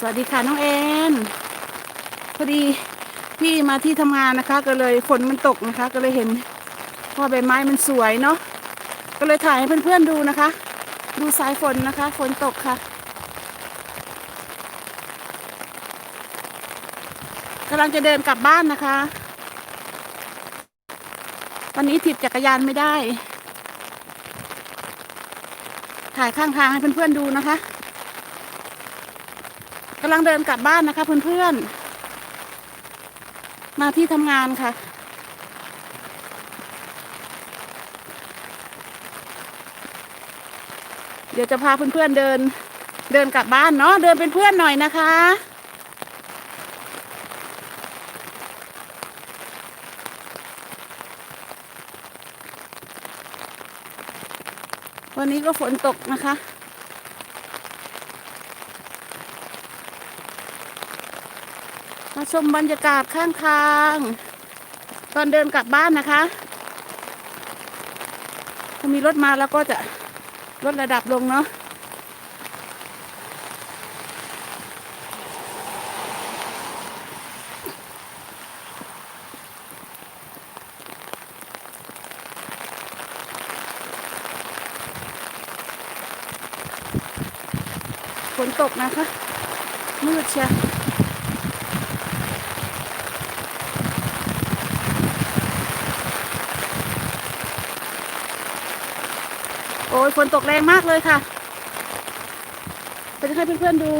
สวัสดีค่ะน้องเอ็นพอดีพี่มาที่ทำงานนะคะ ก็เลยฝนมันตกนะคะ ก็เลยเห็นว่าใบไม้มันสวยเนาะก็เลยถ่ายให้เพื่อนๆดูนะคะ ดูสายฝนนะคะ ฝนตกค่ะกำลังจะเดินกลับบ้านนะคะ วันนี้ถิบจักรยานไม่ได้ ถ่ายข้างทางให้เพื่อนๆดูนะคะำลังเดินกลับบ้านนะคะเพื่อนๆ มาที่ทำงานค่ะ เดี๋ยวจะพาเพื่อนๆเดิน เดินกลับบ้านเนาะเดินเป็นเพื่อนหน่อยนะคะวันนี้ก็ฝนตกนะคะ มาชมบรรยากาศข้างทาง ตอนเดินกลับบ้านนะคะถ้ามีรถมาแล้วก็จะลดระดับลงเนาะฝนตกนะคะมืดเชียว อ้ยฝนตกแรงมากเลยค่ะจะให้เพื่อนๆดู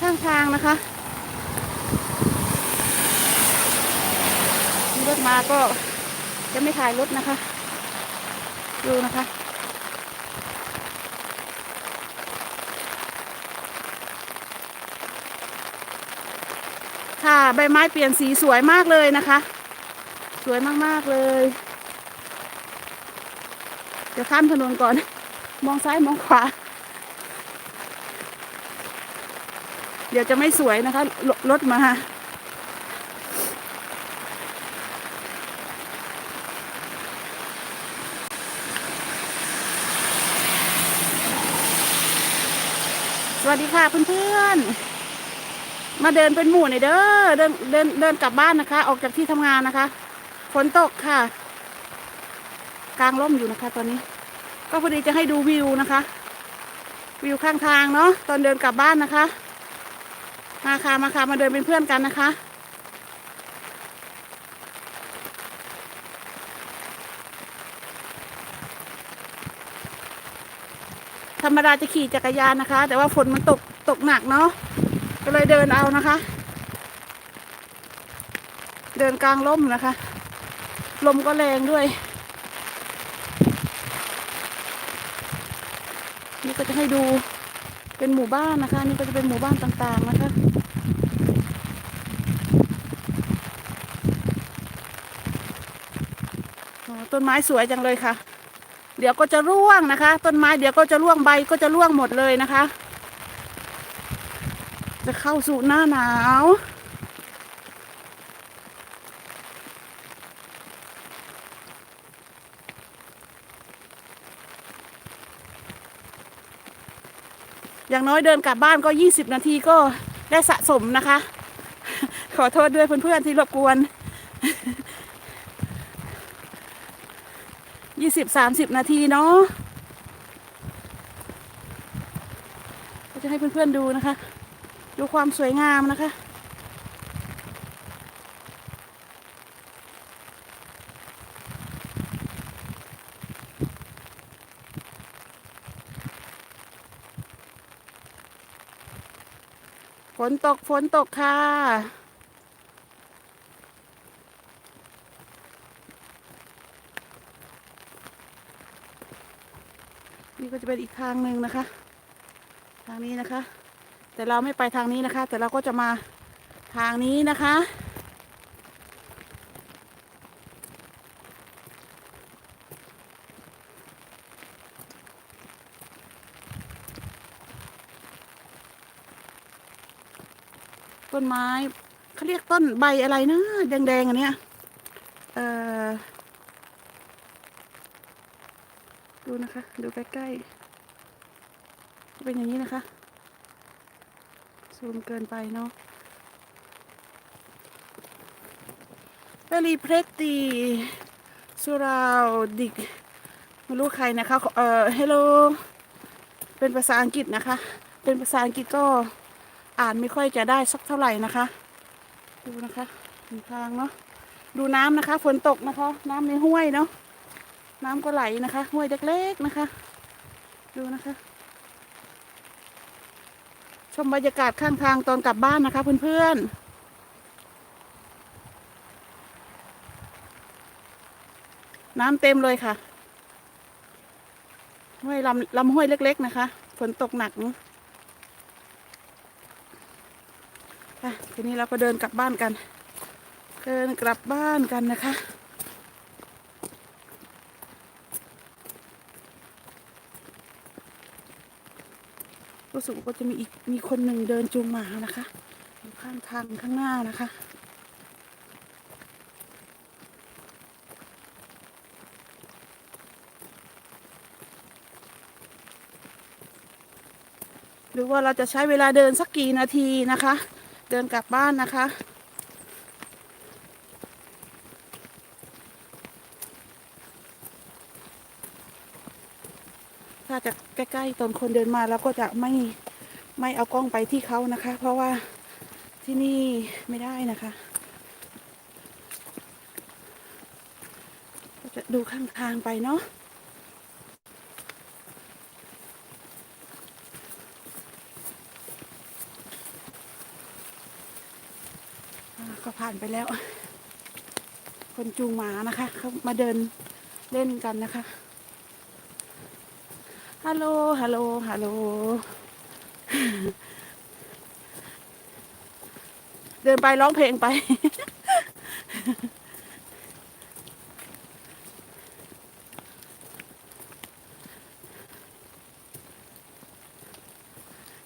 ข้างทางนะคะมีรถมาก็จะไม่ถ่ายรถนะคะ ดูนะคะ ค่ะใบไม้เปลี่ยนสีสวยมากเลยนะคะ สวยมากๆเลย เดี๋ยวข้ามถนนก่อน มองซ้ายมองขวา เดี๋ยวจะไม่สวยนะคะรรถมาสวัสดีค่ะเพื่อนๆ มาเดินเป็นหมู่หน่อยเด้อ เดินเดินเดินกลับบ้านนะคะ ออกจากที่ทำงานนะคะ ฝนตกค่ะ กลางร่มอยู่นะคะ ตอนนี้ ก็พอดีจะให้ดูวิวนะคะ วิวข้างทางเนาะตอนเดินกลับบ้านนะคะ มาค่ะมาค่ะมาเดินเป็นเพื่อนกันนะคะธรรมดาจะขี่จักรยานนะคะ แต่ว่าฝนมันตกตกหนักเนาะก็เลยเดินเอานะคะ เดินกลางร่มนะคะ ลมก็แรงด้วย นี่ก็จะให้ดูเป็นหมู่บ้านนะคะ นี่ก็จะเป็นหมู่บ้านต่างๆนะคะ ต้นไม้สวยจังเลยค่ะ เดี๋ยวก็จะร่วงนะคะ ต้นไม้เดี๋ยวก็จะร่วงใบก็จะร่วงหมดเลยนะคะ จะเข้าสู่หน้าหนาว อย่างน้อยเดินกลับบ้านก็ 20 นาทีก็ได้สะสมนะคะ ขอโทษด้วยเพื่อนๆที่รบกวน 20 30 นาทีเนาะก็จะให้เพื่อนๆดูนะคะ ดูความสวยงามนะคะ นตกฝนตกค่ะ นี่ก็จะเป็นอีกทางหนึ่งนะคะ ทางนี้นะคะ แต่เราไม่ไปทางนี้นะคะ แต่เราก็จะมาทางนี้นะคะ ต้นไม้เขาเรียกต้นใบอะไรนะแดงๆอันเนี้ยเอ่อดูนะคะ ดูใกล้ๆเป็นอย่างนี้นะคะ ซูมเกินไปเนาะ very pretty สุราดิกไม่รู้ใครนะคะ เอ่อ hello เป็นภาษาอังกฤษนะคะ เป็นภาษาอังกฤษก็ อ่านไม่ค่อยจะได้สักเท่าไหร่นะคะ ดูนะคะมีทางเนาะดูน้ำนะคะฝนตกนะคะ น้ำในห้วยเนาะน้ำก็ไหลนะคะ ห้วยเล็กๆนะคะ ดูนะคะ ชมบรรยากาศข้างทางตอนกลับบ้านนะคะ เพื่อนๆน้ำเต็มเลยค่ะห้วยลำลำห้วยเล็ก ๆ นะคะ ฝนตกหนัก ค่ะทีนี้เราก็เดินกลับบ้านกัน เดินกลับบ้านกันนะคะ รู้สึกว่าจะมีอีกมีคนหนึ่งเดินจูงหมานะคะอยู่ข้างทางข้างหน้านะคะหรือว่าเราจะใช้เวลาเดินสักกี่นาทีนะคะ เดินกลับบ้านนะคะ ถ้าจะใกล้ๆตอนคนเดินมาเราก็จะไม่ไม่เอากล้องไปที่เขานะคะ เพราะว่าที่นี่ไม่ได้นะคะก็จะดูข้างทางไปเนาะ ก็ผ่านไปแล้ว คนจูงหมานะคะเขามาเดินเล่นกันนะคะฮัลโหลฮัลโหลฮัลโหลเดินไปร้องเพลงไป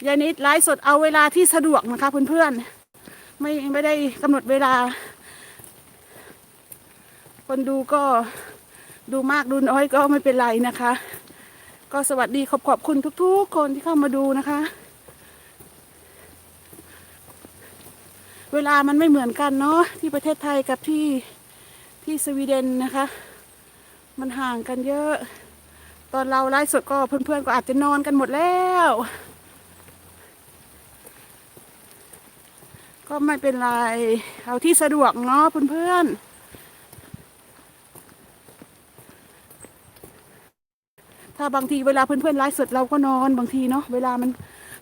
ยายนิดไลฟ์สดเอาเวลาที่สะดวกนะคะเพื่อนๆ ไม่ไม่ได้กำหนดเวลา คนดูก็ดูมากดูน้อยก็ไม่เป็นไรนะคะ ก็สวัสดีขอบขอบคุณทุกๆ คนที่เข้ามาดูนะคะ เวลามันไม่เหมือนกันเนาะที่ประเทศไทยกับที่ที่สวีเดนนะคะ มันห่างกันเยอะ ตอนเราไลฟ์สดก็เพื่อนๆก็อาจจะนอนกันหมดแล้ว ก็ไม่เป็นไร เอาที่สะดวกเนาะเพื่อนๆ ถ้าบางทีเวลาเพื่อนๆไลฟ์สดเราก็นอนบางทีเนาะเวลามัน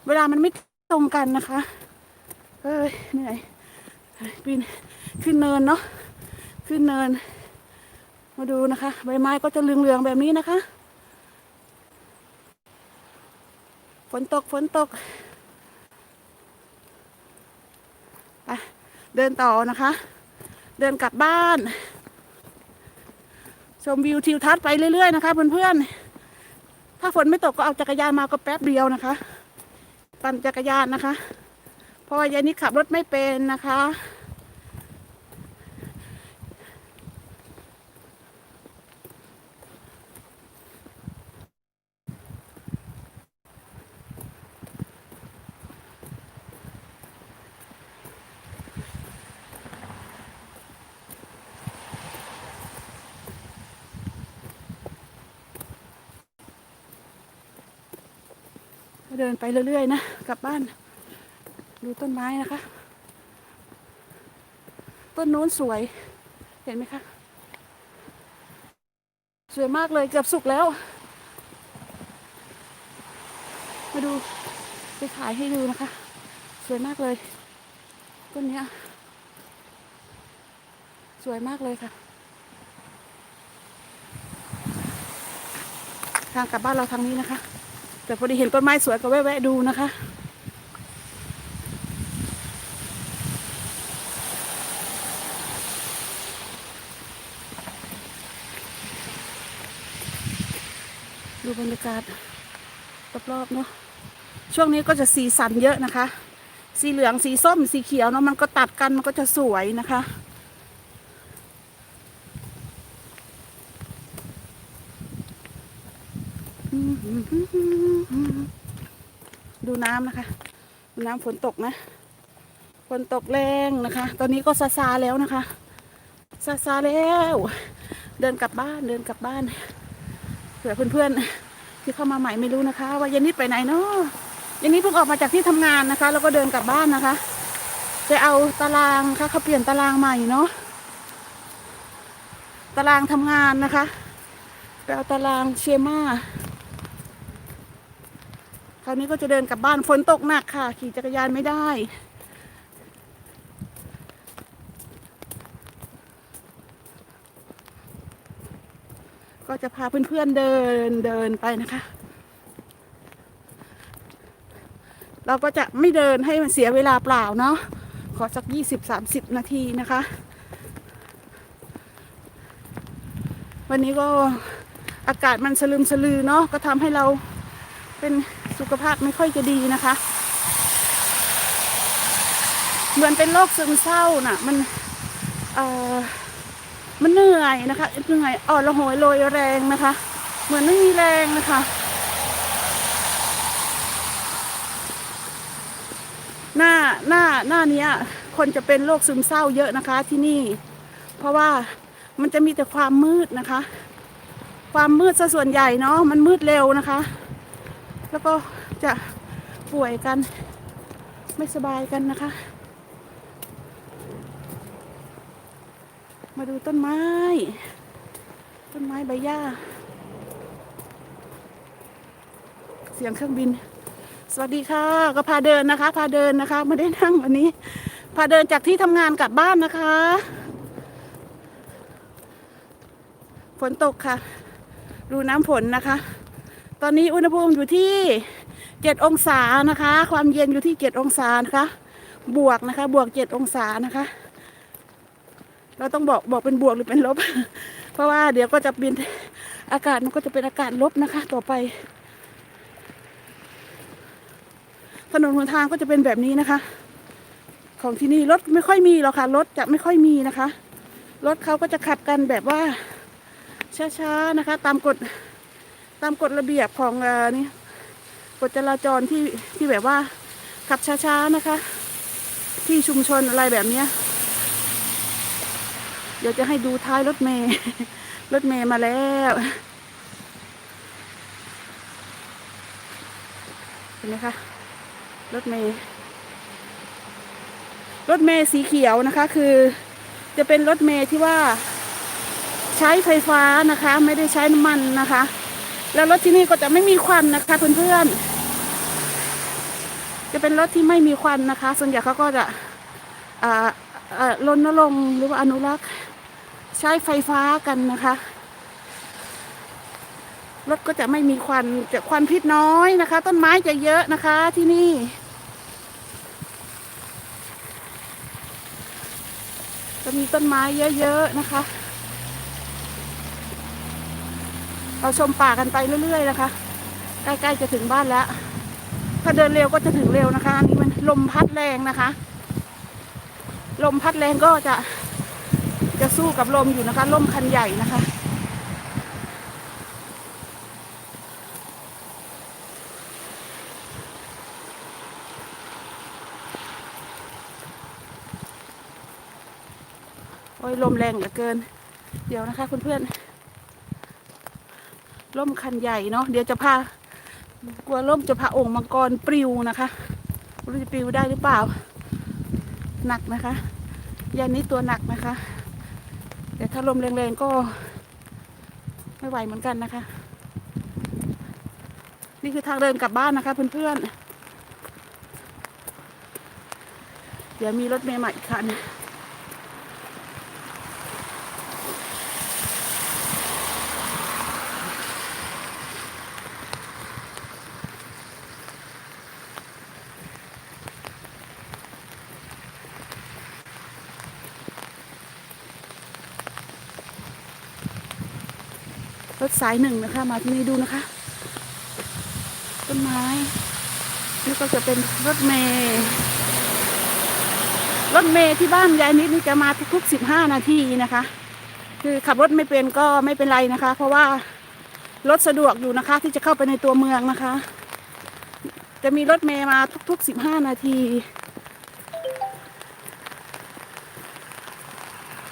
เวลามันไม่ตรงกันนะคะเอ้ยเหนื่อยปีนขึ้นเนินเนาะขึ้นเนิน มาดูนะคะ ใบไม้ก็จะเหลืองๆแบบนี้นะคะ ฝนตกฝนตกไป เดินต่อนะคะ เดินกลับบ้าน ชมวิวทิวทัศน์ไปเรื่อยๆนะคะเพื่อนๆ ถ้าฝนไม่ตกก็เอาจักรยานมาก็แป๊บเดียวนะคะ ปั่นจักรยานนะคะ เพราะว่ายายนี้ขับรถไม่เป็นนะคะ เดินไปเรื่อยๆนะกลับบ้าน ดูต้นไม้นะคะ ต้นโน้นสวย เห็นไหมคะสวยมากเลยเกือบสุกแล้ว มาดูไปขายให้ดูนะคะ สวยมากเลยต้นเนี้ยสวยมากเลยค่ะ ทางกลับบ้านเราทางนี้นะคะ แต่พอดีเห็นต้นไม้สวยก็แวะๆดูนะคะ ดูบรรยากาศรอบๆเนาะช่วงนี้ก็จะสีสันเยอะนะคะ สีเหลืองสีส้มสีเขียวเนาะมันก็ตัดกันมันก็จะสวยนะคะ ดู น้ำนะคะ น้ำฝนตกนะ ฝนตกแรงนะคะ ตอนนี้ก็ซาซาแล้วนะคะ ซาซาแล้ว เดินกลับบ้าน เดินกลับบ้าน เผื่อเพื่อนๆที่เข้ามาใหม่ไม่รู้นะคะ ว่าเยนนิดไปไหนเนาะเยนนิดเพิ่งออกมาจากที่ทำงานนะคะ แล้วก็เดินกลับบ้านนะคะไปเอาตารางค่ะเขาเปลี่ยนตารางใหม่เนาะ ตารางทำงานนะคะไปเอาตารางเชม่า คราวนี้ก็จะเดินกลับบ้านฝนตกหนักค่ะ ขี่จักรยานไม่ได้ก็จะพาเพื่อนๆเดินเดินไปนะคะ เราก็จะไม่เดินให้มันเสียเวลาเปล่าเนาะ ขอสักยี่สิบสามสิบนาทีนะคะ วันนี้ก็อากาศมันสลืมสลือเนาะ ก็ทำให้เรา เป็นสุขภาพไม่ค่อยจะดีนะคะ เหมือนเป็นโรคซึมเศร้าน่ะ มันเอ่อมันเหนื่อยนะคะเหนื่อยอ่อนระหยโรยแรงนะคะ เหมือนไม่มีแรงนะคะ หน้าหน้าหน้าเนี้ยคนจะเป็นโรคซึมเศร้าเยอะนะคะที่นี่ เพราะว่ามันจะมีแต่ความมืดนะคะ ความมืดซะส่วนใหญ่เนาะมันมืดเร็วนะคะ แล้วก็จะป่วยกันไม่สบายกันนะคะ มาดูต้นไม้ ต้นไม้ใบหญ้า เสียงเครื่องบิน สวัสดีค่ะ ก็พาเดินนะคะ พาเดินนะคะไม่ได้นั่งวันนี้ พาเดินจากที่ทำงานกลับบ้านนะคะ ฝนตกค่ะ ดูน้ำฝนนะคะ ตอนนี้อุณหภูมิอยู่ที่เจ็ดองศานะคะ ความเย็นอยู่ที่เจ็ดองศานะคะ บวกนะคะ บวกเจ็ดองศานะคะ เราต้องบอกบอกเป็นบวกหรือเป็นลบ เพราะว่าเดี๋ยวก็จะเป็นอากาศมันก็จะเป็นอากาศลบนะคะ ต่อไป ถนนหนทางก็จะเป็นแบบนี้นะคะ ของที่นี่รถไม่ค่อยมีหรอกค่ะรถจะไม่ค่อยมีนะคะรถเขาก็จะขับกันแบบว่าช้าๆนะคะ ตามกฎ ตามกฎระเบียบของอ่อนี่กฎจราจรที่ที่แบบว่าขับช้าๆนะคะ ที่ชุมชนอะไรแบบเนี้ย เดี๋ยวจะให้ดูท้ายรถเมย์รถเมย์มาแล้วเห็นไหมคะรถเมย์รถเมย์สีเขียวนะคะ คือจะเป็นรถเมย์ที่ว่า ใช้ไฟฟ้านะคะ ไม่ได้ใช้น้ำมันนะคะ แล้วรถที่นี่ก็จะไม่มีควันนะคะเพื่อนๆจะเป็นรถที่ไม่มีควันนะคะ ส่วนใหญ่เขาก็จะอ่าอ่ารณรงค์หรือว่าอนุรักษ์ใช้ไฟฟ้ากันนะคะรถก็จะไม่มีควันจะควันพิษน้อยนะคะ ต้นไม้จะเยอะนะคะที่นี่ จะมีต้นไม้เยอะๆนะคะ เราชมป่ากันไปเรื่อยๆนะคะ ใกล้ๆจะถึงบ้านแล้ว ถ้าเดินเร็วก็จะถึงเร็วนะคะอันนี่มันลมพัดแรงนะคะ ลมพัดแรงก็จะจะสู้กับลมอยู่นะคะลมคันใหญ่นะคะโอ้ยลมแรงเหลือเกิน เดี๋ยวนะคะเพื่อน ล่มคันใหญ่เนาะเดี๋ยวจะพากลัวล่มจะพาองค์มังกรปลิวนะคะไม่รู้จะปลิวได้หรือเปล่า หนักนะคะยานนี้ตัวหนักนะคะ แต่ถ้าลมแรงๆก็ไม่ไหวเหมือนกันนะคะ นี่คือทางเดินกลับบ้านนะคะเพื่อนๆเดี๋ยวมีรถเมล์ใหม่อีกคัน ถสายหนึ่งนะคะ มาที่นี่ดูนะคะ ต้นไม้นี่ก็จะเป็นรถเมย์รถเมย์ที่บ้านยายนิดนี่จะมาทุกๆสิบห้านาทีนะคะ คือขับรถไม่เป็นก็ไม่เป็นไรนะคะ เพราะว่ารถสะดวกอยู่นะคะ ที่จะเข้าไปในตัวเมืองนะคะ จะมีรถเมย์มาทุกๆสิบห้านาที